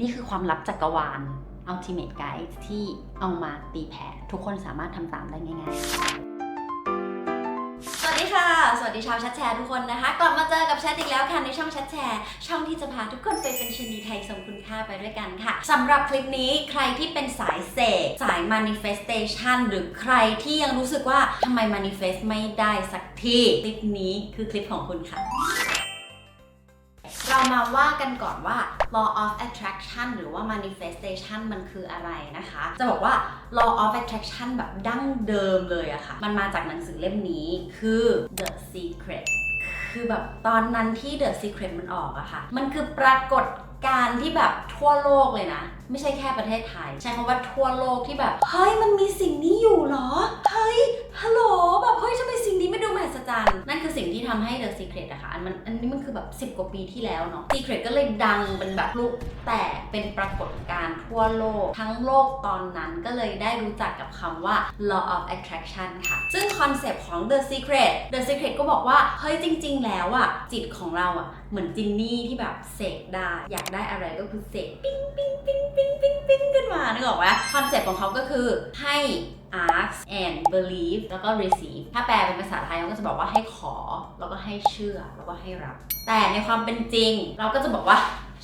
นี่คือความลับจักรวาล Ultimate Guide ที่เอามาตีแผ่ ทุกคนสามารถทำตามได้ง่ายสวัสดีค่ะ สวัสดีชาวแชทแชร์ทุกคนนะคะ กลับมาเจอกับแชทอีกแล้วค่ะในช่องแชทแชร์ ช่องที่จะพาทุกคนไปเป็นชนีไทยสมคุณค่าไปด้วยกันค่ะสำหรับคลิปนี้ใครที่เป็นสายเสกสาย manifestation หรือใครที่ยังรู้สึกว่าทำไม manifest ไม่ได้สักทีคลิปนี้คือคลิปของคุณค่ะเรามาว่ากันก่อนว่า law of attraction หรือว่า manifestation มันคืออะไรนะคะ จะบอกว่า law of attraction แบบดั้งเดิมเลยอะค่ะ มันมาจากหนังสือเล่มนี้คือ the secret คือแบบตอนนั้นที่ The Secret มันออกอะค่ะ มันคือปรากฏ การที่แบบทั่วโลกเลยนะ ไม่ใช่แค่ประเทศไทย ใช้คำว่าทั่วโลกที่แบบเฮ้ยมันมีสิ่งนี้อยู่เหรอเฮ้ยฮัลโหลแบบเฮ้ยทำไมสิ่งนี้ไม่ดูมหัศจรรย์นั่นคือสิ่งที่ทำให้ The Secret อะค่ะอันมันอันนี้มันคือแบบ 10 กว่าปีที่แล้วเนาะ Secret ก็เลยดังเป็นแบบลูกแต่เป็นปรากฏการณ์ทั่วโลก ทั้งโลกตอนนั้นก็เลยได้รู้จักกับคำว่า law of attraction ค่ะ ซึ่งคอนเซปต์ของ The Secret The Secret ก็บอกว่าเฮ้ยจริง ๆ แล้วอะจิตของเราอะ เหมือนจินนี่ที่แบบเสกได้ อยากได้อะไรก็คือเสกปิ้งปิ้งปิ้งปิ้งปิ้งปิ้งขึ้นมานึกออกไหมคอนเซปต์ของเขาก็คือให้ ask and believe แล้วก็ receive ถ้าแปลเป็นภาษาไทยเราก็จะบอกว่าให้ขอ แล้วก็ให้เชื่อ แล้วก็ให้รับ แต่ในความเป็นจริง เราก็จะบอกว่า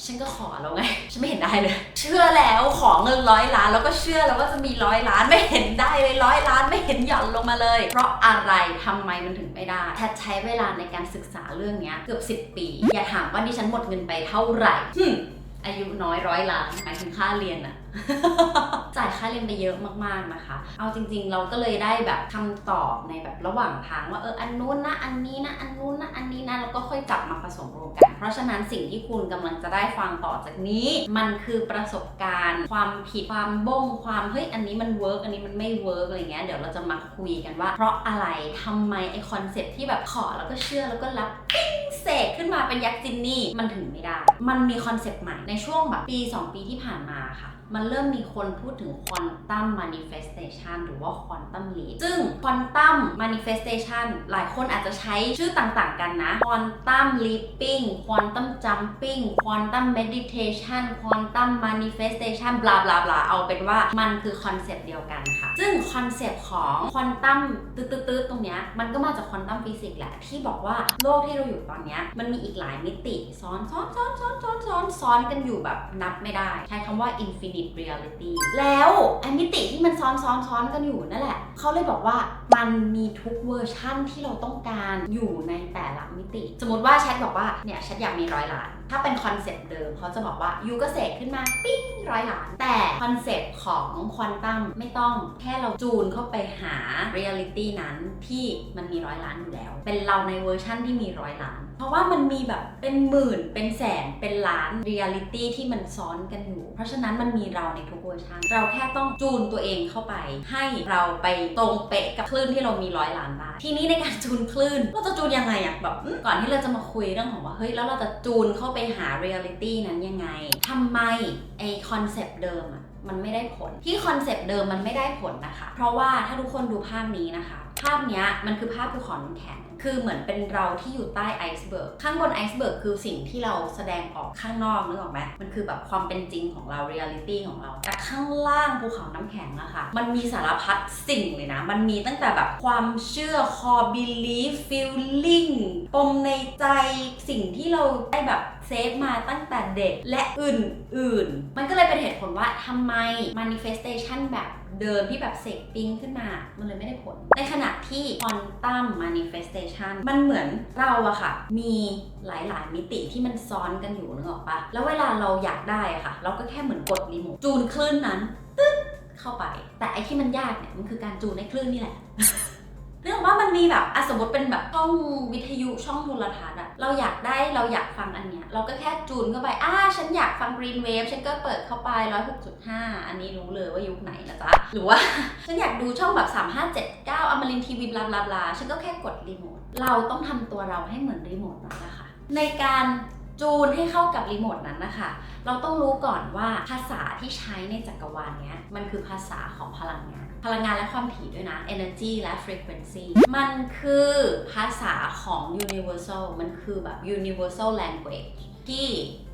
ฉันก็ขอแล้วไง ฉันไม่เห็นได้เลย เชื่อแล้วขอเงินร้อยล้าน แล้วก็เชื่อแล้วว่าจะมีร้อยล้านไม่เห็นได้เลยร้อยล้านไม่เห็นหย่อนลงมาเลย เพราะอะไรทำไมมันถึงไม่ได้แพทย์ใช้เวลาในการศึกษาเรื่องเนี้ยเกือบ 10 ปี อย่าถามว่าดิฉันหมดเงินไปเท่าไหร่อายุน้อยร้อยล้านหมายถึงค่าเรียนอะ จ่ายค่าเรียนไปเยอะมากๆนะคะ เอาจริง ๆ เราก็เลยได้แบบคำตอบในแบบระหว่างทางว่าเอออันนู้นนะอันนี้นะอันนู้นนะอันนี้นะแล้วก็ค่อยกลับมาผสมรวมกัน เพราะฉะนั้นสิ่งที่คุณกำลังจะได้ฟังต่อจากนี้ มันคือประสบการณ์ ความผิดความบ้งความเฮ้ยอันนี้มันเวิร์กอันนี้มันไม่เวิร์กอะไรเงี้ยเดี๋ยวเราจะมาคุยกันว่า เพราะอะไรทำไมไอคอนเซ็ปที่แบบขอแล้วก็เชื่อแล้วก็รับปิ้งเสกขึ้นมาเป็นยักษ์จินนี่มันถึงไม่ได้ มันมีคอนเซ็ปต์ใหม่ในช่วงแบบปี 2 ปีที่ผ่านมาค่ะ มันเริ่มมีคนพูดถึงควอนตัมมานิเฟสเ t ชันหรือว่าควอนตัมลีซึ่งควอนตัมมานิเฟสเ t ชันหลายคนอาจจะใช้ชื่อต่างๆกันนะควอนตัมลีปปิ้งควอนตัมจัมปิ้งควอนตัมเมดิเทชันควอนตัมมานิเฟสเ t ชันบลาบลาบลาเอาเป็นว่ามันคือคอนเซปต์เดียวกันค่ะ ซึ่งคอนเซปต์ของควอนตัมตืดๆๆตรงเนี้ยมันก็มาจากควอนตัมฟิสิกส์แหละ ที่บอกว่าโลกที่เราอยู่ตอนเนี้ยมันมีอีกหลายมิติซ้อนซ้อนซ้อนซ้อนซ้อนซ้อนซ้อนกันอยู่แบบนับไม่ได้ ใช้คำว่า infinite reality แล้วไอ้มิติที่มันซ้อนซ้อนซ้อนกันอยู่นั่นแหละ เขาเลยบอกว่ามันมีทุกเวอร์ชั่นที่เราต้องการอยู่ในแต่ละมิติ สมมติว่าแชทบอกว่าเนี่ยแชทอยากมีร้อยล้าน ถ้าเป็นคอนเซปต์เดิมเขาจะบอกว่ายูก็เสกขึ้นมาปิ้งร้อยล้าน แต่คอนเซปต์ ของควอนตัมไม่ต้องแค่เราจูนเข้าไปหาเรียลิตี้นั้นที่มันมีร้อยล้านอยู่แล้ว เป็นเราในเวอร์ชั่นที่มีร้อยล้าน เพราะว่ามันมีแบบเป็นหมื่นเป็นแสนเป็นล้านเรียลิตี้ที่มันซ้อนกันอยู่ เพราะฉะนั้นมันมีเราในทุกเวอร์ชันเราแค่ต้องจูนตัวเองเข้าไป ให้เราไปตรงเป๊ะกับคลื่นที่เรามีร้อยล้านได้ทีนี้ในการจูนคลื่นเราจะจูนยังไงอะแบบก่อนที่เราจะมาคุยเรื่องของว่าเฮ้ยแล้วเราจะจูนเข้าไปหาเรียลิตี้นั้นยังไงทำไมไอคอนเซปต์เดิมอะ มันไม่ได้ผล ที่คอนเซปต์เดิมมันไม่ได้ผลนะคะ เพราะว่าถ้าทุกคนดูภาพนี้นะคะาพเนี้ยมันคือภาพภูเขาน้ำแข็ง คือเหมือนเป็นเราที่อยู่ใต้ไอซ์เบิร์ก ข้างบนไอซ์เบิร์กคือสิ่งที่เราแสดงออกข้างนอกนึกออกไหมมันคือแบบความเป็นจริงของเราเรียลิตี้ของเรา แต่ข้างล่างภูเขาน้ำแข็งอะค่ะ มันมีสารพัดสิ่งเลยนะ มันมีตั้งแต่แบบความเชื่อ core belief feeling ปมในใจสิ่งที่เราได้แบบเซฟมาตั้งแต่เด็กและอื่นๆ มันก็เลยเป็นเหตุผลว่าทำไม manifestation แบบ เดิมที่แบบเสกปิ้งขึ้นมา มันเลยไม่ได้ผล ในขณะที่ quantum manifestation มันเหมือนเราอะค่ะ มีหลายๆ มิติที่มันซ้อนกันอยู่นึกออกปะแล้วเวลาเราอยากได้อะค่ะ เราก็แค่เหมือนกดรีโมทจูนคลื่นนั้นตึ๊ดเข้าไป แต่ไอที่มันยากเนี่ยมันคือการจูนในคลื่นนี่แหละ เรื่องว่ามันมีแบบอสมมติเป็นแบบช่องวิทยุช่องโทรทัศน์อะเราอยากได้เราอยากฟังอันเนี้ย เราก็แค่จูนเข้าไปอ่าฉันอยากฟัง Green Wave ฉันก็เปิดเข้าไป 106.5 อันนี้รู้เลยว่ายุคไหนนะจ๊ะ หรือว่า ฉันอยากดูช่องแบบ 3579อมรินทีวีบลาบลาบลาฉันก็แค่กดรีโมทเราต้องทำตัวเราให้เหมือนรีโมทนั้นนะคะในการจูนให้เข้ากับรีโมทนั้นนะคะ เราต้องรู้ก่อนว่าภาษาที่ใช้ในจักรวาลเนี้ยมันคือภาษาของพลังงาน พลังงานและความถี่ด้วยนะ energy และ frequency มันคือภาษาของ universal มันคือแบบ universal language ที่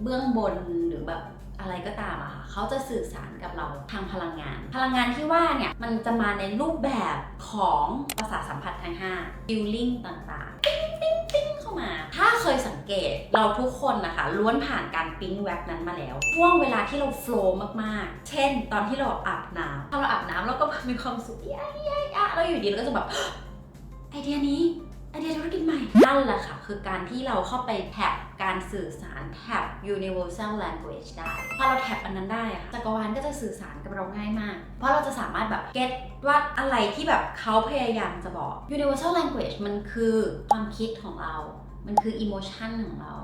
เบื้องบนหรือแบบอะไรก็ตามอะค่ะเขาจะสื่อสารกับเราทางพลังงาน พลังงานที่ว่าเนี่ย มันจะมาในรูปแบบของประสาทสัมผัสทั้ง5 feeling ต่างๆปิ๊งปิ๊งปิ๊งามา ถ้าเคยสังเกตเราทุกคนนะคะ ล้วนผ่านการปิ๊งแว็บนั้นมาแล้วช่วงเวลาที่เราโฟล์มากๆ เช่น ตอนที่เราอาบน้ำพอเราอาบน้ำเราก็มีความสุขยะยะยะแล้วอยู่ดีเราก็จะแบบไอเดียนี้ไอเดียธุรกิจใหม่นั่นแหละค่ะ คือการที่เราเข้าไปแท็บการสื่อสารแท็บ universal language ได้ พอเราแท็บอันนั้นได้อะจักรวาลก็จะสื่อสารกับเราง่ายมาก เพราะเราจะสามารถแบบ get ว่าอะไรที่แบบเขาพยายามจะบอก universal language มันคือความคิดของเรา มันคือ emotion ของเรา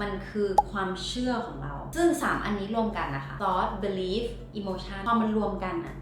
มันคือความเชื่อของเรา ซึ่ง 3 อันนี้รวมกันนะคะ thought belief emotion พอมันรวมกันอะ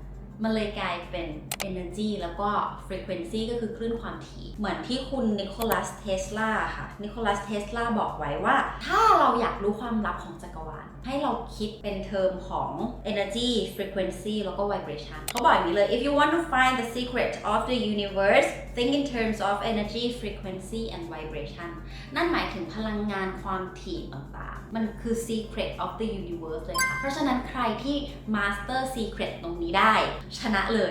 มันเลยกลายเป็น energy แล้วก็ frequency ก็คือคลื่นความถี่ เหมือนที่คุณนิโคลัสเทสลาค่ะนิโคลัสเทสลาบอกไว้ว่า ถ้าเราอยากรู้ความลับของจักรวาล ให้เราคิดเป็นเทอมของ energy frequency แล้วก็ vibration เขาบอกอย่างนี้เลย if you want to find the secret of the universe think in terms of energy frequency and vibration นั่นหมายถึงพลังงานความถี่ต่างๆ มันคือ secret of the universe เลยค่ะ เพราะฉะนั้นใครที่ master secret ตรงนี้ได้ชนะเลย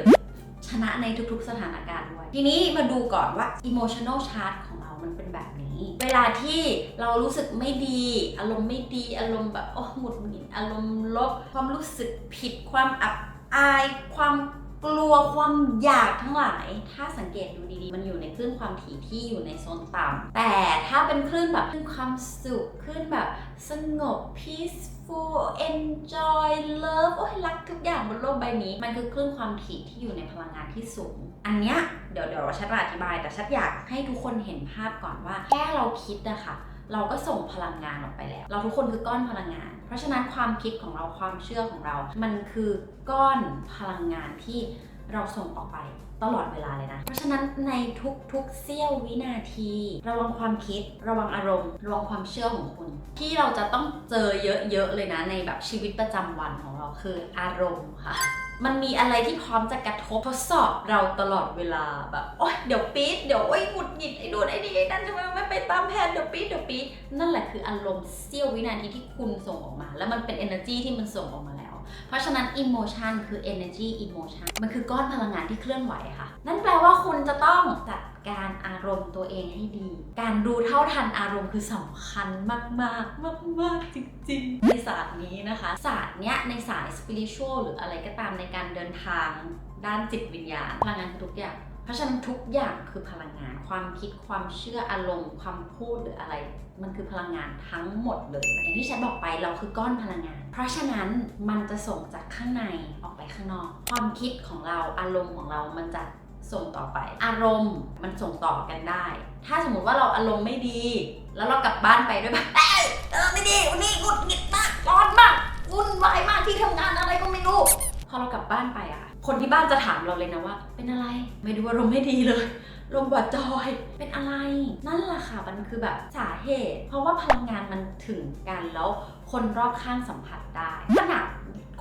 ชนะในทุกๆสถานการณ์ด้วย ทีนี้มาดูก่อนว่า emotional chart ของเรามันเป็นแบบนี้ เวลาที่เรารู้สึกไม่ดี อารมณ์ไม่ดี อารมณ์แบบโอ้หงุดหงิดอารมณ์ลบ ความรู้สึกผิดความอับอายความ กลัวความอยากทั้งหลาย ถ้าสังเกตดูดีๆ มันอยู่ในคลื่นความถี่ที่อยู่ในโซนต่ำ แต่ถ้าเป็นคลื่นแบบคลื่นความสุข คลื่นแบบสงบ peaceful enjoy love โอ้ยรักทุกอย่างบนโลกใบนี้ มันคือคลื่นความถี่ที่อยู่ในพลังงานที่สูง อันเนี้ยเดี๋ยวเดี๋ยวชัดอธิบาย แต่ชัดอยากให้ทุกคนเห็นภาพก่อนว่า แค่เราคิดอะคะ เราก็ส่งพลังงานออกไปแล้ว เราทุกคนคือก้อนพลังงาน เพราะฉะนั้นความคิดของเราความเชื่อของเรา มันคือก้อนพลังงานที่ เราส่งออกไปตลอดเวลาเลยนะ เพราะฉะนั้นในทุกๆเสี้ยววินาที ระวังความคิด ระวังอารมณ์ ระวังความเชื่อของคุณ ที่เราจะต้องเจอเยอะๆเลยนะ ในแบบชีวิตประจำวันของเราคืออารมณ์ค่ะ มันมีอะไรที่พร้อมจะกระทบทดสอบเราตลอดเวลาแบบโอ๊ยเดี๋ยวปี๊ดเดี๋ยวโอ๊ยหงุดหงิดไอ้ดูนไอ้นี่ไอ้นั่นทำไมไม่ไปตามแผนเดี๋ยวปี๊ดเดี๋ยวปี๊ดนั่นแหละคืออารมณ์เสี้ยววินาทีที่คุณส่งออกมา แล้วมันเป็น energy ที่มันส่งออกมา เพราะฉะนั้น emotion คือ energy emotion มันคือก้อนพลังงานที่เคลื่อนไหวค่ะ นั่นแปลว่าคุณจะต้องจัดการอารมณ์ตัวเองให้ดี การรู้เท่าทันอารมณ์คือสำคัญมากๆมากๆจริงๆในศาสตร์นี้นะคะ ศาสตร์เนี้ยในสาย spiritual หรืออะไรก็ตามในการเดินทางด้านจิตวิญญาณ พลังงานทุกอย่างเพราะฉะนั้นทุกอย่างคือพลังงาน ความคิดความเชื่ออารมณ์ความพูดหรืออะไร มันคือพลังงานทั้งหมดเลย อย่างที่ฉันบอกไปเราคือก้อนพลังงาน เพราะฉะนั้นมันจะส่งจากข้างในออกไปข้างนอก ความคิดของเราอารมณ์ของเรามันจะส่งต่อไป อารมณ์มันส่งต่อกันได้ ถ้าสมมติว่าเราอารมณ์ไม่ดี แล้วเรากลับบ้านไปด้วยแบบเอ้เออไม่ดีวันนี้หงุดหงิดมากร้อนมากวุ่นวายมากที่ทำงานอะไรก็ไม่รู้พอเรากลับบ้านไปอะ คนที่บ้านจะถามเราเลยนะว่า เป็นอะไร ไม่ดูอารมณ์ไม่ดีเลยลมบาดจอย เป็นอะไร นั่นแหละค่ะ มันคือแบบสาเหตุ เพราะว่าพลังงานมันถึงกันแล้วคนรอบข้างสัมผัสได้ขนาด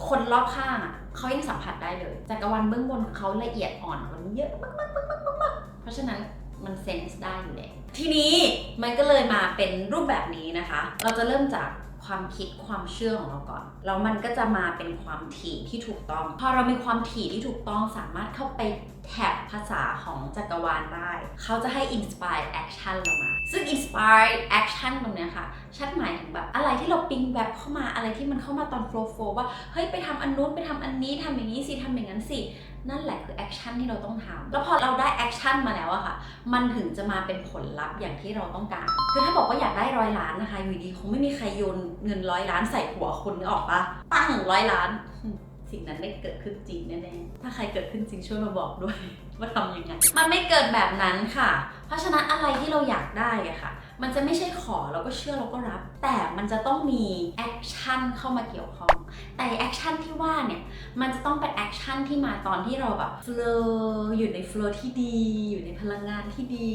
คนรอบข้างอะเขายังสัมผัสได้เลยจักรวาลเบื้องบนของเขาละเอียดอ่อนกว่านี้เยอะมากมากมากมากมากเพราะฉะนั้นมันเซนส์ได้อยู่แล้วทีนี้มันก็เลยมาเป็นรูปแบบนี้นะคะ เราจะเริ่มจาก ความคิดความเชื่อของเราก่อนแล้วมันก็จะมาเป็นความถี่ที่ถูกต้อง พอเรามีความถี่ที่ถูกต้องสามารถเข้าไปแท็บภาษาของจักรวาลได้ เขาจะให้ inspire action เรามา ซึ่ง inspire action ตรงเนี้ยค่ะ ชัดหมายถึงแบบอะไรที่เราปิ๊งแบบเข้ามาอะไรที่มันเข้ามาตอน flow flow ว่า เฮ้ย ไปทำอันนู้นไปทำอันนี้ทำอย่างนี้สิทำอย่างนั้นสิ นั่นแหละคือแอคชั่นที่เราต้องทำแล้วพอเราได้แอคชั่นมาแล้วอะค่ะ มันถึงจะมาเป็นผลลัพธ์อย่างที่เราต้องการ คือถ้าบอกว่าอยากได้ร้อยล้านนะคะอยู่ดีคงไม่มีใครโยนเงินร้อยล้านใส่หัวคนึกออกปะปั้งร้อยล้าน สิ่งนั้นไม่เกิดขึ้นจริงแน่ๆถ้าใครเกิดขึ้นจริงช่วยมาบอกด้วย ว่าทำยังไง มันไม่เกิดแบบนั้นค่ะ เพราะฉะนั้นอะไรที่เราอยากได้อะค่ะ มันจะไม่ใช่ขอแล้วก็เชื่อแล้วก็รับ แต่มันจะต้องมีแอคชั่นเข้ามาเกี่ยวข้อง แต่แอคชั่นที่ว่าเนี่ย มันจะต้องเป็นแอคชั่นที่มาตอนที่เราแบบเฟลอยู่ในเฟลที่ดี อยู่ในพลังงานที่ดี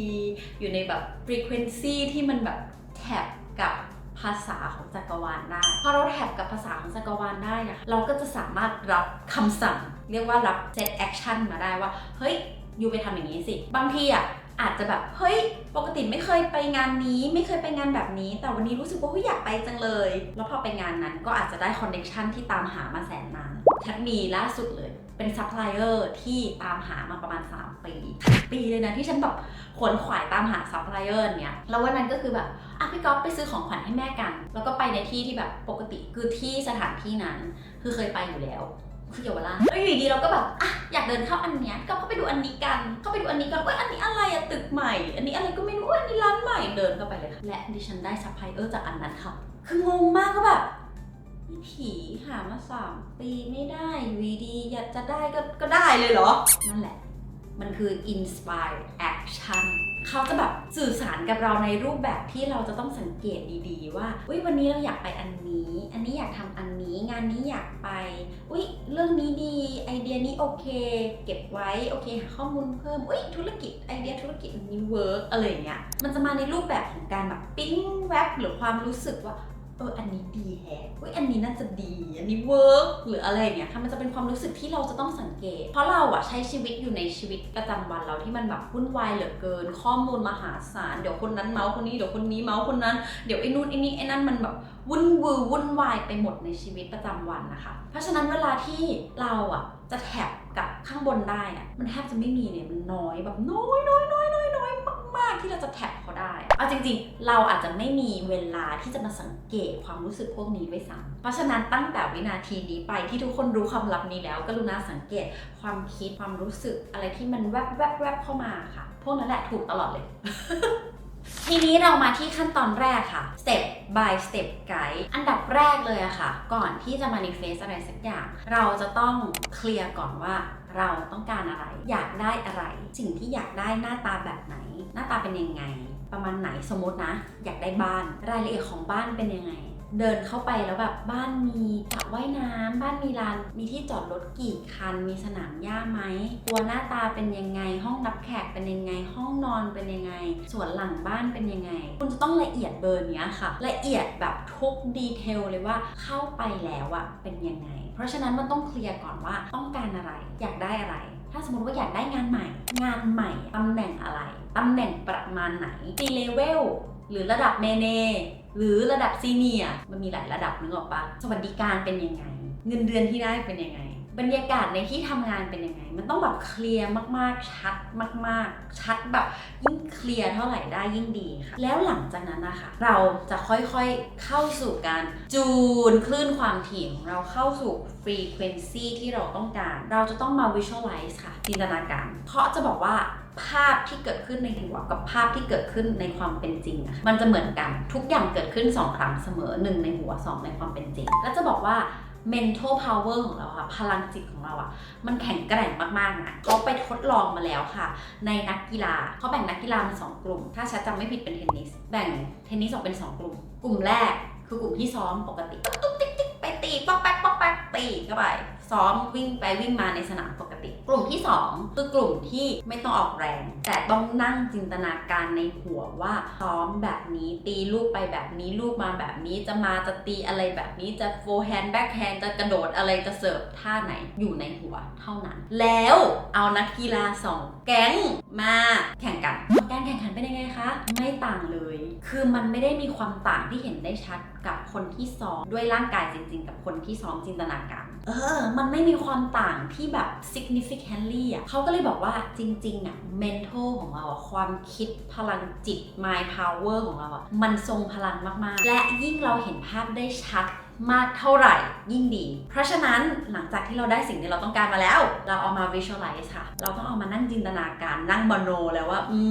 อยู่ในแบบฟรีเควนซีที่มันแบบแท็บกับ ภาษาของจักรวาลได้ พอเราแท็บกับภาษาของจักรวาลได้อะเราก็จะสามารถรับคำสั่ง เรียกว่ารับ set action มาได้ว่า เฮ้ยยูไปทำอย่างนี้สิ บางทีอะอาจจะแบบเฮ้ยปกติไม่เคยไปงานนี้ ไม่เคยไปงานแบบนี้ แต่วันนี้รู้สึกว่าอยากไปจังเลย แล้วพอไปงานนั้นก็อาจจะได้คอนเน t ชันที่ตามหามาแสนนานแทบมีล่าสุดเลยเป็นซัพพลายเออร์ที่ตามหามาประมาณ 3 ปี ปีเลยนะที่ฉันแบบขวนขวายตามหาซัพพลายเออร์เนี่ยแล้ววันนั้นก็คือแบบ อะพี่ก๊อฟไปซื้อของขวัญให้แม่กัน แล้วก็ไปในที่ที่แบบปกติคือที่สถานที่นั้น คือเคยไปอยู่แล้วคือเยาวราชแล้วอยู่ดีๆเราก็แบบอะอยากเดินเข้าอันเนี้ยก็เข้าไปดูอันนี้กัน เข้าไปดูอันนี้กันเอ้ยอันนี้อะไรอะตึกใหม่ อันนี้อะไรก็ไม่รู้อ้ยอันนี้ร้านใหม่เดินเข้าไปเลยค่ะและดิฉันได้ซัพพลายเออร์จากอันนั้นค่ะ คืองงมากก็แบบนี่ผีหามาสามปีไม่ได้อยู่ดีอยากจะได้ก็ก็ได้เลยเหรอนั่นแหละ มันคือ inspire action เขาจะแบบสื่อสารกับเราในรูปแบบที่เราจะต้องสังเกตดีๆ ว่าอุ้ยวันนี้เราอยากไปอันนี้ อันนี้อยากทำอันนี้ งานนี้อยากไปอุ้ยเรื่องนี้ดี ไอเดียนี้โอเค เก็บไว้โอเคหาข้อมูลเพิ่มอุ้ยธุรกิจไอเดียธุรกิจอันนี้เวิร์กอะไรเงี้ยมันจะมาในรูปแบบของการแบบปิ้งแวบหรือความรู้สึกว่า เอออันนี้ดีแฮะเฮ้ยอันนี้น่าจะดี อันนี้เวิร์กหรืออะไรอย่างเงี้ยค่ะ มันจะเป็นความรู้สึกที่เราจะต้องสังเกต เพราะเราอะใช้ชีวิตอยู่ในชีวิตประจำวันเราที่มันแบบวุ่นวายเหลือเกิน ข้อมูลมหาศาล เดี๋ยวคนนั้นเมาส์คนนี้ เดี๋ยวคนนี้เมาส์คนนั้น เดี๋ยวไอ้นู่นไอ้นี่ไอ้นั่นมันแบบวุ่นวือวุ่นวายไปหมดในชีวิตประจำวันนะคะ เพราะฉะนั้นเวลาที่เราอะจะแท็บกับข้างบนได้อะมันแทบจะไม่มีเนี่ย มันน้อยแบบน้อยน้อยน้อย ที่เราจะแท็บเขาได้ เอาจริงๆ เราอาจจะไม่มีเวลาที่จะมาสังเกตความรู้สึกพวกนี้ไว้ซ้ำเพราะฉะนั้นตั้งแต่วินาทีนี้ไปที่ทุกคนรู้ความลับนี้แล้วกรุณาสังเกตความคิดความรู้สึกอะไรที่มันแวบแวบแวบเข้ามาค่ะ พวกนั้นแหละถูกตลอดเลย ทีนี้เรามาที่ขั้นตอนแรกค่ะ step by step guide อันดับแรกเลยอะค่ะ ก่อนที่จะ manifest อะไรสักอย่าง เราจะต้องเคลียร์ก่อนว่า เราต้องการอะไร อยากได้อะไร สิ่งที่อยากได้หน้าตาแบบไหน หน้าตาเป็นยังไง ประมาณไหนสมมตินะ อยากได้บ้าน รายละเอียดของบ้านเป็นยังไง เดินเข้าไปแล้วแบบบ้านมีสระว่ายน้ำบ้านมีลานมีที่จอดรถกี่คัน มีสนามหญ้าไหมตัวหน้าตาเป็นยังไง ห้องรับแขกเป็นยังไง ห้องนอนเป็นยังไงส่วนหลังบ้านเป็นยังไง คุณจะต้องละเอียดเบอร์เนี้ยค่ะ ละเอียดแบบทุกดีเทลเลยว่าเข้าไปแล้วอะเป็นยังไง เพราะฉะนั้นมันต้องเคลียร์ก่อนว่าต้องการอะไร อยากได้อะไร ถ้าสมมติว่าอยากได้งานใหม่ งานใหม่ตำแหน่งอะไรตำแหน่งประมาณไหนซีเลเวลหรือระดับเมเนหรือระดับซีเนียมันมีหลายระดับนึกออกปะสวัสดิการเป็นยังไง เงินเดือนที่ได้เป็นยังไง บรรยากาศในที่ทำงานเป็นยังไง มันต้องแบบเคลียร์มากๆ ชัดมาก ๆ ชัดแบบยิ่งเคลียร์เท่าไหร่ได้ยิ่งดีค่ะ แล้วหลังจากนั้นนะคะ เราจะค่อยๆเข้าสู่การจูนคลื่นความถี่ของเราเข้าสู่ frequency ที่เราต้องการ เราจะต้องมา visualize ค่ะ จินตนาการ เพราะจะบอกว่าภาพที่เกิดขึ้นในหัวกับภาพที่เกิดขึ้นในความเป็นจริงอะมันจะเหมือนกันทุกอย่างเกิดขึ้น 2 ครั้งเสมอ 1 ในหัว 2 ในความเป็นจริง แล้วจะบอกว่า mental power ของเราค่ะพลังจิตของเราอะมันแข็งแกร่งมากๆนะเขาไปทดลองมาแล้วค่ะ ในนักกีฬาเขาแบ่งนักกีฬาเป็นสองกลุ่ม ถ้าชัดจำไม่ผิดเป็นเทนนิส แบ่งเทนนิสออกเป็น 2 กลุ่ม กลุ่มแรกคือกลุ่มที่ซ้อมปกติตุ๊กติ๊กติ๊กไปตีป๊อกแป๊กป๊อกแป๊กตีเข้าไป ซ้อมวิ่งไปวิ่งมาในสนามปกติ กลุ่มที่ 2 คือกลุ่มที่ไม่ต้องออกแรง แต่ต้องนั่งจินตนาการในหัวว่าซ้อมแบบนี้ตีลูกไปแบบนี้ลูกมาแบบนี้จะมาจะตีอะไรแบบนี้จะโฟร์แฮนด์แบ็คแฮนด์จะกระโดดอะไรจะเสิร์ฟท่าไหนอยู่ในหัวเท่านั้น แล้วเอานักกีฬาสองแก๊งมาแข่งกันการแข่งขันเป็นยังไงคะ ไม่ต่างเลย คือมันไม่ได้มีความต่างที่เห็นได้ชัดกับคนที่ซ้อมด้วยร่างกายจริง ๆ กับคนที่ซ้อมจินตนาการ เออ มันไม่มีความต่างที่แบบ significantly อะเขาก็เลยบอกว่าจริงๆอะ mental ของเราอะความคิดพลังจิต mind power ของเราอะมันทรงพลังมากๆ และยิ่งเราเห็นภาพได้ชัด มากเท่าไหร่ยิ่งดี เพราะฉะนั้นหลังจากที่เราได้สิ่งที่เราต้องการมาแล้ว เราเอามา visualize ค่ะ เราต้องเอามานั่งจินตนาการนั่งมโนแล้วว่า อื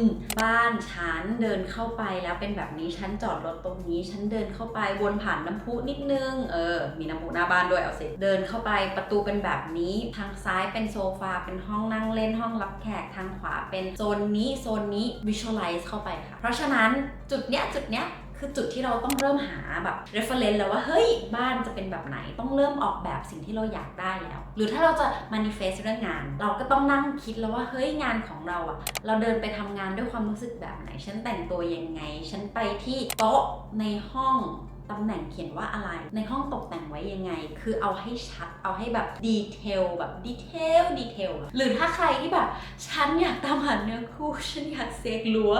ม บ้านฉันเดินเข้าไปแล้วเป็นแบบนี้ฉันจอดรถตรงนี้ ฉันเดินเข้าไปวนผ่านน้ำพุนิดนึง เออ มีน้ำพุหน้าบ้านด้วยเอาสิเดินเข้าไปประตูเป็นแบบนี้ทางซ้ายเป็นโซฟาเป็นห้องนั่งเล่นห้องรับแขกทางขวาเป็นโซนนี้โซนนี้ visualize เข้าไปค่ะ เพราะฉะนั้นจุดเนี้ยจุดเนี้ย คือจุดที่เราต้องเริ่มหาแบบ reference แล้วว่าเฮ้ยบ้านจะเป็นแบบไหนต้องเริ่มออกแบบสิ่งที่เราอยากได้แล้ว หรือถ้าเราจะ manifest เรื่องงาน เราก็ต้องนั่งคิดแล้วว่าเฮ้ยงานของเราอะเราเดินไปทำงานด้วยความรู้สึกแบบไหน ฉันแต่งตัวยังไง ฉันไปที่โต๊ะในห้องตำแหน่งเขียนว่าอะไร ในห้องตกแต่งไว้ยังไง คือเอาให้ชัด เอาให้แบบดีเทลแบบดีเทลดีเทล หรือถ้าใครที่แบบ ฉันอยากตามหาเนื้อคู่ ฉันอยากเสกลัว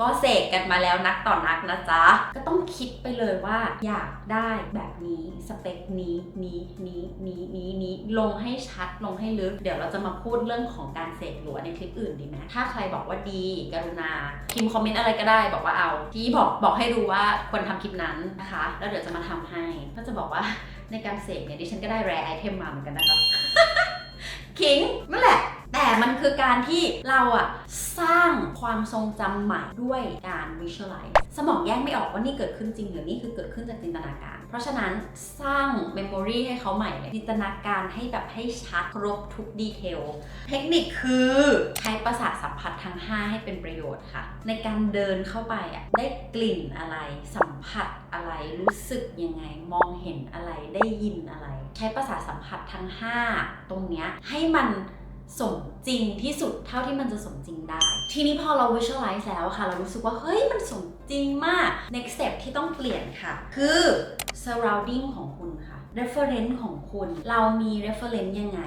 ก็เสกกันมาแล้วนักต่อนนักนะจ๊ะ ก็ต้องคิดไปเลยว่าอยากได้แบบนี้สเปคนี้นี้นี้นี้นี้นี้ลงให้ชัดลงให้ลึก เดี๋ยวเราจะมาพูดเรื่องของการเสกหลัวในคลิปอื่นดีไหมถ้าใครบอกว่าดีกรุณาพิมพ์คอมเมนต์อะไรก็ได้ บอกว่าเอาที่บอกบอกให้รู้ว่าควรทำคลิปนั้นนะคะ แล้วเดี๋ยวจะมาทำให้ก็จะบอกว่าในการเสกเนี่ยดิฉันก็ได้แรไอเทมมาเหมือนกันนะคะขิงนั่นแหละ มันคือการที่เราอะสร้างความทรงจำใหม่ด้วยการ visualize สมองแยกไม่ออกว่านี่เกิดขึ้นจริงหรือนี่คือเกิดขึ้นจากจินตนาการ เพราะฉะนั้นสร้าง memory ให้เขาใหม่เลยจินตนาการให้แบบให้ชัดครบทุกดีเทล เทคนิคคือใช้ประสาทสัมผัสทั้ง 5 ให้เป็นประโยชน์ค่ะ ในการเดินเข้าไปอะได้กลิ่นอะไร สัมผัสอะไรรู้สึกยังไง มองเห็นอะไรได้ยินอะไร ใช้ประสาทสัมผัสทั้ง 5 ตรงเนี้ยให้มัน สมจริงที่สุดเท่าที่มันจะสมจริงได้ ทีนี้พอเรา visualize แล้วค่ะ เรารู้สึกว่า เฮ้ย มันสมจริงมาก next step ที่ต้องเปลี่ยนค่ะ คือ surrounding ของคุณค่ะ reference ของคุณ เรามี reference ยังไง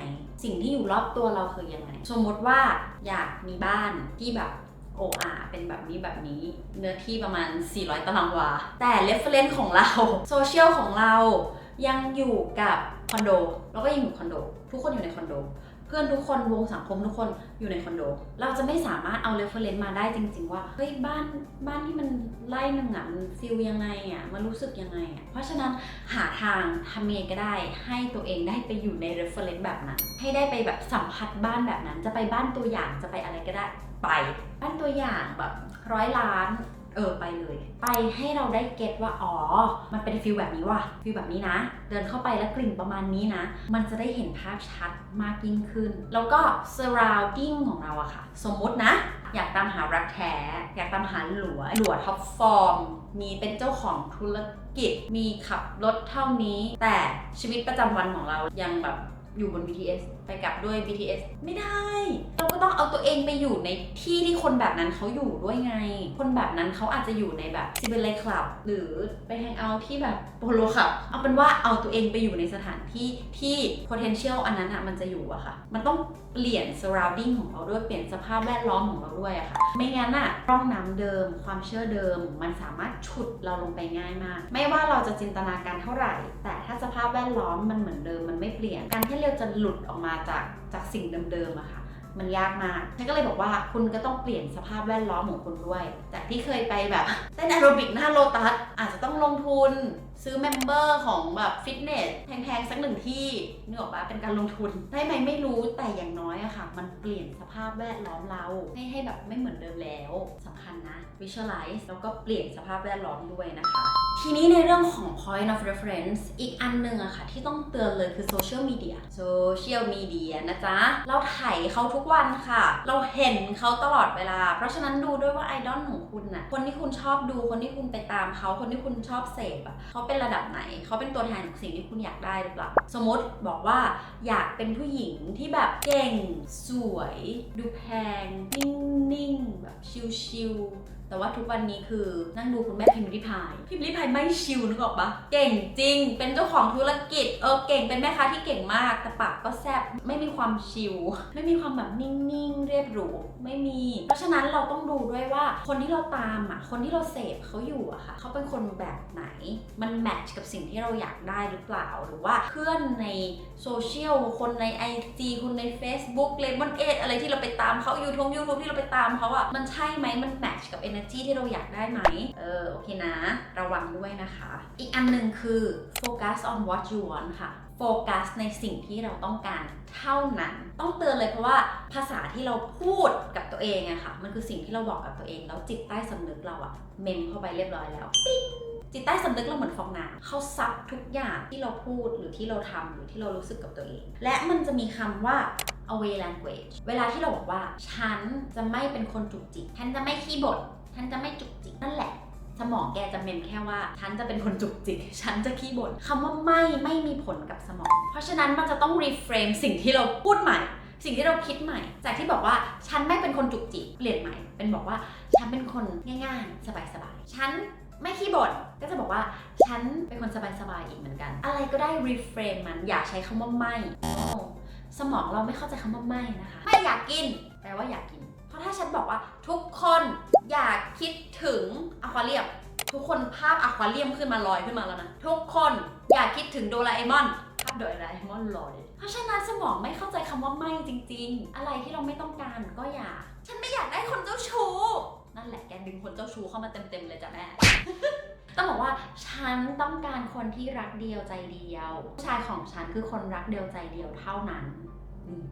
สิ่งที่อยู่รอบตัวเราคือยังไง สมมติว่าอยากมีบ้านที่แบบโออาเป็นแบบนี้แบบนี้เนื้อที่ประมาณ 400 ตารางวา แต่ reference ของเราโซเชียลของเรายังอยู่กับคอนโดเราก็ยังอยู่คอนโด ทุกคนอยู่ในคอนโด เพื่อนทุกคนวงสังคมทุกคนอยู่ในคอนโด เราจะไม่สามารถเอาเรฟเฟรนซ์มาได้จริง ๆ ว่าเฮ้ยบ้านบ้านที่มันไล่หนึ่งอะมันฟิลยังไงอะมันรู้สึกยังไงอะเพราะฉะนั้นหาทางทำเองก็ได้ ให้ตัวเองได้ไปอยู่ในเรฟเฟรนซ์แบบนั้น ให้ได้ไปแบบสัมผัสบ้านแบบนั้น จะไปบ้านตัวอย่างจะไปอะไรก็ได้ไป บ้านตัวอย่างแบบร้อยล้าน เออไปเลย ไปให้เราได้เก็ตว่าอ๋อ มันเป็นฟิลแบบนี้ว่ะฟิลแบบนี้นะ เดินเข้าไปแล้วกลิ่นประมาณนี้นะ มันจะได้เห็นภาพชัดมากยิ่งขึ้น แล้วก็ surrounding ของเราอะค่ะ สมมตินะ อยากตามหารักแท้ อยากตามหาหลัวหลัวท็อปฟอร์มมีเป็นเจ้าของธุรกิจมีขับรถเท่านี้ แต่ชีวิตประจำวันของเรายังแบบอยู่บน BTS ไปกลับด้วย BTS ไม่ได้ เราก็ต้องเอาตัวเองไปอยู่ในที่ที่คนแบบนั้นเขาอยู่ด้วยไง คนแบบนั้นเขาอาจจะอยู่ในแบบซิเบเลคลับหรือไปแฮงเอาท์ที่แบบโปโลคลับเอาเป็นว่าเอาตัวเองไปอยู่ในสถานที่ที่ potential อันนั้นอะมันจะอยู่อะค่ะ มันต้องเปลี่ยน surrounding ของเราด้วยเปลี่ยนสภาพแวดล้อมของเราด้วยอะค่ะ ไม่งั้นอะร่องน้ำเดิม ความเชื่อเดิม มันสามารถฉุดเราลงไปง่ายมาก ไม่ว่าเราจะจินตนาการเท่าไหร่ แต่ถ้าสภาพแวดล้อมมันเหมือนเดิมมันไม่เปลี่ยนการที่เราจะหลุดออกมาจากจากสิ่งเดิมๆอะค่ะ มันยากมากฉันก็เลยบอกว่าคุณก็ต้องเปลี่ยนสภาพแวดล้อมของคุณด้วย จากที่เคยไปแบบเต้นแอโรบิกหน้าโลตัสอาจจะต้องลงทุนซื้อเมมเบอร์ของแบบฟิตเนสแพงๆ สักหนึ่งที่นึกออกปะเป็นการลงทุน ได้ไหมไม่รู้แต่อย่างน้อยอะค่ะ มันเปลี่ยนสภาพแวดล้อมเราให้ให้แบบไม่เหมือนเดิมแล้วสำคัญนะ visualize แล้วก็เปลี่ยนสภาพแวดล้อมด้วยนะคะ ทีนี้ในเรื่องของ point of reference อีกอันหนึ่งอะค่ะ ที่ต้องเตือนเลยคือ social media social media นะจ๊ะ เราไถเขาทุกวันค่ะ เราเห็นเขาตลอดเวลา เพราะฉะนั้นดูด้วยว่าไอดอลของคุณน่ะคนที่คุณชอบดูคนที่คุณไปตามเขาคนที่คุณชอบเสพอะเขาเป็นระดับไหน เขาเป็นตัวแทนของสิ่งที่คุณอยากได้หรือเปล่า สมมติบอกว่าอยากเป็นผู้หญิงที่แบบเก่ง สวย ดูแพง นิ่ง ๆ แบบชิลๆ แต่ว่าทุกวันนี้คือนั่งดูคุณแม่พิมพ์ริพาย พิมพ์ริพายไม่ชิลนึกออกปะเก่งจริง เป็นเจ้าของธุรกิจเออเก่งเป็นแม่ค้าที่เก่งมาก แต่ปากก็แซบไม่มีความชิลไม่มีความแบบนิ่งๆ เรียบหรูไม่มี เพราะฉะนั้นเราต้องดูด้วยว่าคนที่เราตามอะคนที่เราเสพเขาอยู่อะค่ะเขาเป็นคนแบบไหนมันแมทช์กับสิ่งที่เราอยากได้หรือเปล่าหรือว่าเพื่อนในโซเชียลคนใน IG คนใน Facebook เลมอนเอทอะไรที่เราไปตามเขายูทูบยูทูบที่เราไปตามเขาอะมันใช่ไหมมันแมทช์กับ energy ที่เราอยากได้ไหม เออ โอเคนะ ระวังด้วยนะคะ อีกอันหนึ่งคือ focus on what you want ค่ะ โฟกัสในสิ่งที่เราต้องการเท่านั้น ต้องเตือนเลยเพราะว่าภาษาที่เราพูดกับตัวเองอะค่ะ มันคือสิ่งที่เราบอกกับตัวเอง แล้วจิตใต้สำนึกเราอะเมมเข้าไปเรียบร้อยแล้ว ปิ๊งจิตใต้สำนึกเราเหมือนฟองน้ำเขาซับทุกอย่างที่เราพูดหรือที่เราทำหรือที่เรารู้สึกกับตัวเอง และมันจะมีคำว่า away language เวลาที่เราบอกว่า ฉันจะไม่เป็นคนจุกจิก ฉันจะไม่ขี้บ่น ฉันจะไม่จุกจิกนั่นแหละ สมองแกจะเมมแค่ว่า ฉันจะเป็นคนจุกจิก ฉันจะขี้บ่นคำว่าไม่ไม่มีผลกับสมอง เพราะฉะนั้นมันจะต้อง reframe สิ่งที่เราพูดใหม่ สิ่งที่เราคิดใหม่ จากที่บอกว่าฉันไม่เป็นคนจุกจิกเปลี่ยนใหม่ เป็นบอกว่าฉันเป็นคนง่ายๆ สบายๆ ฉันไม่ขี้บ่นก็จะบอกว่า ฉันเป็นคนสบายๆอีกเหมือนกัน อะไรก็ได้ reframe มันอย่าใช้คำว่าไม่ สมองเราไม่เข้าใจคำว่าไม่นะคะ ไม่อยากกินแปลว่าอยากกิน ราะถ้าฉันบอกว่าทุกคนอยากคิดถึงอควาเรียมทุกคนภาพอควาเรียมขึ้นมาลอยขึ้นมาแล้วนะ ทุกคนอยากคิดถึงโดราเอมอนภาพโดราเอมอนลอย เพราะฉะนั้นสมองไม่เข้าใจคำว่าไม่จริง ๆ อะไรที่เราไม่ต้องการก็อย่า ฉันไม่อยากได้คนเจ้าชู้นั่นแหละแกดึงคนเจ้าชู้เข้ามาเต็มๆเลยจ้ะแม่ต้องบอกว่าฉันต้องการคนที่รักเดียวใจเดียวผู้ชายของฉันคือคนรักเดียวใจเดียวเท่านั้นอืม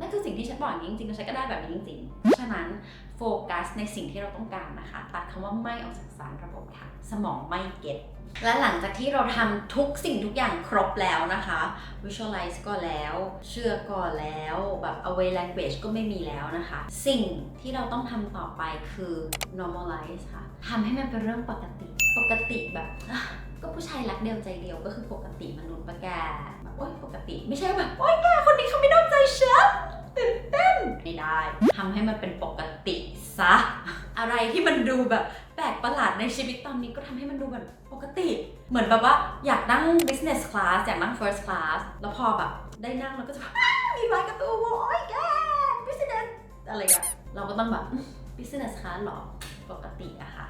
นั่นคือสิ่งที่ฉันบอกอย่างนี้จริงๆแล้วฉันก็ได้แบบนี้จริงๆฉะนั้นโฟกัสในสิ่งที่เราต้องการนะคะ ตัดคำว่าไม่ออกจากสารระบบค่ะ สมองไม่เก็ตและหลังจากที่เราทำทุกสิ่งทุกอย่างครบแล้วนะคะ visualize ก็แล้ว เชื่อก็แล้ว แบบ away language ก็ไม่มีแล้วนะคะ สิ่งที่เราต้องทำต่อไปคือ normalize ค่ะทำให้มันเป็นเรื่องปกติ ปกติแบบ ก็ผู้ชายรักเดียวใจเดียวก็คือปกติมนุษย์ปะแกแบบโอ๊ยปกติ ไม่ใช่แบบโอ๊ยแกคนนี้เขาไม่นอกใจฉันตื่นเต้นไม่ได้ทำให้มันเป็นปกติซะ อะไรที่มันดูแบบแปลกประหลาดในชีวิตตอนนี้ก็ทำให้มันดูแบบปกติ เหมือนแบบว่าอยากนั่ง business class อยากนั่ง first class แล้วพอแบบได้นั่งเราก็จะแบบมีไม้กระตูโอ้ยแก business อะไรอะเราก็ต้องแบบ business class หรอปกติอะค่ะ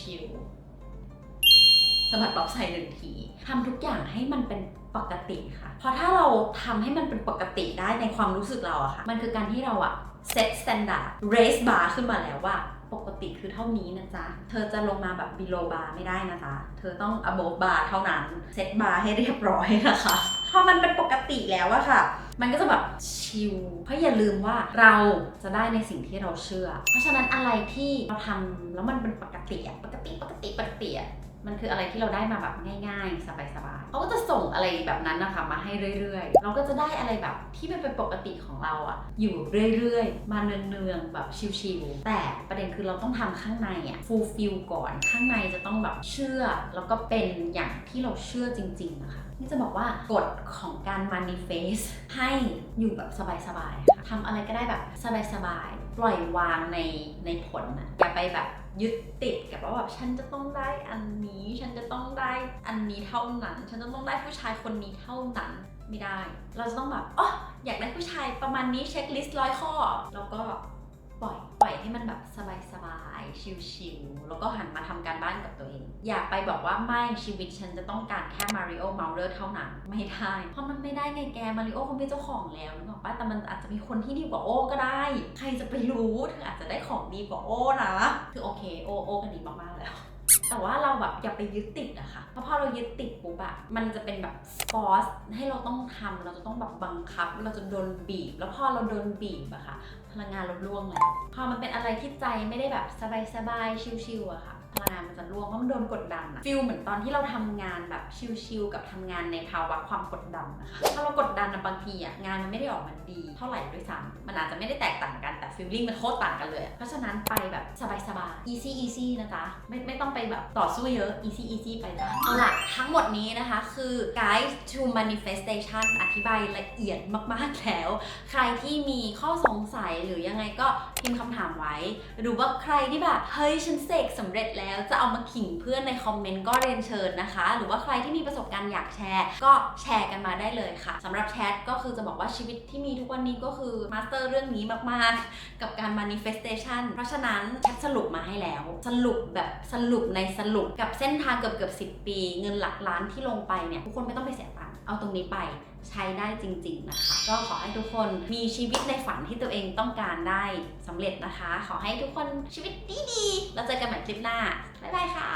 ชิวๆะบัดบ๊อบใส่หนึ่งทีทำทุกอย่างให้มันเป็นปกติค่ะ เพราะถ้าเราทำให้มันเป็นปกติได้ในความรู้สึกเราอะค่ะ มันคือการที่เราอะ set standard raise bar ขึ้นมาแล้วว่าปกติคือเท่านี้นะจ๊ะ เธอจะลงมาแบบ below bar ไม่ได้นะจ๊ะ เธอต้อง above bar เท่านั้น set bar ให้เรียบร้อยนะคะ พอมันเป็นปกติแล้วอะค่ะ มันก็จะแบบชิล เพราะอย่าลืมว่าเราจะได้ในสิ่งที่เราเชื่อ เพราะฉะนั้นอะไรที่เราทำแล้วมันเป็นปกติอะปกติปกติปกติอะ มันคืออะไรที่เราได้มาแบบง่ายๆ สบายๆเขาก็จะส่งอะไรแบบนั้นนะคะมาให้เรื่อยๆ เราก็จะได้อะไรแบบที่มันเป็นปกติของเราอะอยู่เรื่อยๆ มาเนืองๆแบบชิลๆ แต่ประเด็นคือเราต้องทำข้างในอะ fulfill ก่อน ข้างในจะต้องแบบเชื่อ แล้วก็เป็นอย่างที่เราเชื่อจริงๆนะคะนี่จะบอกว่ากฎของการ manifest ให้อยู่แบบสบายๆ ค่ะทำอะไรก็ได้แบบสบายๆ ปล่อยวางในในผลนะอย่าไปแบบ ยึดติดกับว่าแบบฉันจะต้องได้อันนี้ ฉันจะต้องได้อันนี้เท่านั้น ฉันจะต้องได้ผู้ชายคนนี้เท่านั้นไม่ได้ เราจะต้องแบบอ๋ออยากได้ผู้ชายประมาณนี้เช็คลิสต์ร้อยข้อ แล้วก็ ปล่อยปล่อยให้มันแบบสบายๆ ชิลๆ แล้วก็หันมาทำการบ้านกับตัวเอง อย่าไปบอกว่าไม่ชีวิตฉันจะต้องการแค่มาริโอเมาเลอร์เท่านั้น ไม่ได้ เพราะมันไม่ได้ไงแกมาริโอเขาเป็นเจ้าของแล้วนึกออกปะแต่มันอาจจะมีคนที่ดีกว่าโอ้ก็ได้ ใครจะไปรู้เธออาจจะได้ของดีกว่าโอ้นะคือโอเคโอโอ้กันดีมากๆแล้ว แต่ว่าเราแบบอย่าไปยึดติดอะค่ะ เพราะพอเรายึดติดปุ๊บอะมันจะเป็นแบบฟอสให้เราต้องทำเราจะต้องแบบบังคับ เราจะโดนบีบ แล้วพอเราโดนบีบอะค่ะ พลังงานเราล่วงแล้ว พอมันเป็นอะไรที่ใจไม่ได้แบบสบายๆ ชิวๆอะค่ะ พลังงานมันจะล่วงเพราะมันโดนกดดันอะฟิลเหมือนตอนที่เราทำงานแบบชิวๆกับทำงานในภาวะความกดดันนะคะถ้าเรากดดันอะบางทีอะงานมันไม่ได้ออกมาดี เท่าไหร่ด้วยซ้ำมันอาจจะไม่ได้แตกต่างกันแต่ฟีลลิ่งมันโคตรต่างกันเลยเพราะฉะนั้นไปแบบสบายๆ easy easy นะจ๊ะไม่ไม่ต้องไปแบบต่อสู้เยอะ easy easy ไปจ้ะเอาล่ะทั้งหมดนี้นะคะคือ guide to manifestation อธิบายละเอียดมากๆแล้ว ใครที่มีข้อสงสัยหรือยังไงก็พิมพ์คำถามไว้ หรือว่าใครที่แบบเฮ้ยฉันเสกสำเร็จแล้วจะเอามาขิงเพื่อนในคอมเมนต์ก็เรียนเชิญนะคะ หรือว่าใครที่มีประสบการณ์อยากแชร์ ก็แชร์กันมาได้เลยค่ะสำหรับแชทก็คือจะบอกว่าชีวิตที่มีทุกวันนี้ก็คือมาสเตอร์เรื่องนี้มากๆ กับการ manifestation เพราะฉะนั้นแชทสรุปมาให้แล้ว สรุปแบบสรุปในสรุปกับเส้นทางเกือบเกือบสิปี เงินหลักล้านที่ลงไปเนี่ยทุกคนไม่ต้องไปเสียตังค์เอาตรงนี้ไป ใช้ได้จริง ๆนะคะ ก็ขอให้ทุกคนมีชีวิตในฝันที่ตัวเองต้องการได้สำเร็จนะคะ ขอให้ทุกคนชีวิตดีๆแล้วเจอกันใหม่คลิปหน้าบ๊ายบายค่ะ